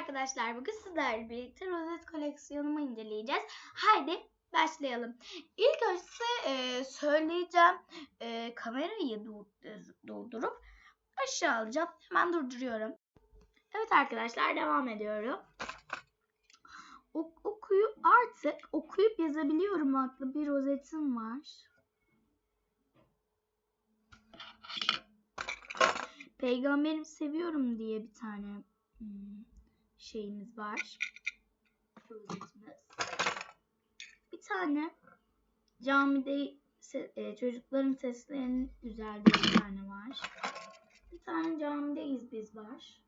arkadaşlar bugün sizlerle birlikte rozet koleksiyonumu inceleyeceğiz. Haydi başlayalım. İlk önce e, söyleyeceğim e, kamerayı du- e, durdurup aşağı alacağım. Hemen durduruyorum. Evet arkadaşlar devam ediyorum. Ok- okuyu artık okuyup yazabiliyorum adlı bir rozetim var. Peygamberim seviyorum diye bir tane hmm, şeyimiz var. Rozetimiz. Bir tane camide e, çocukların seslerinin güzeldiği bir tane var. Bir tane camideyiz biz var.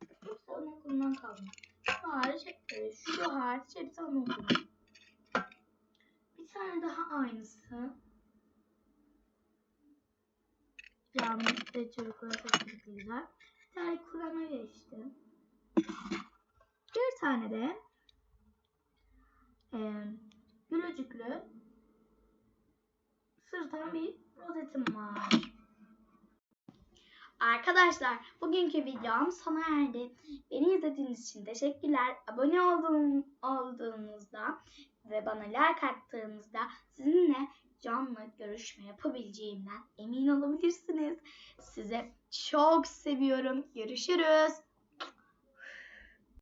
Hepsi anaokulundan kalma. Şu hariç, e, şu hariç hepsi anaokulu. Bir tane daha aynısı. Camide çocuklara sesleri güzel. Bir tane Kur'an'a geçtim. Bir tane de e, gülücüklü sırtan bir rozetim var. Arkadaşlar bugünkü videom sona erdi. Beni izlediğiniz için teşekkürler. Abone olduğum, olduğunuzda ve bana like attığınızda sizinle canlı görüşme yapabileceğimden emin olabilirsiniz. Size çok seviyorum. Görüşürüz.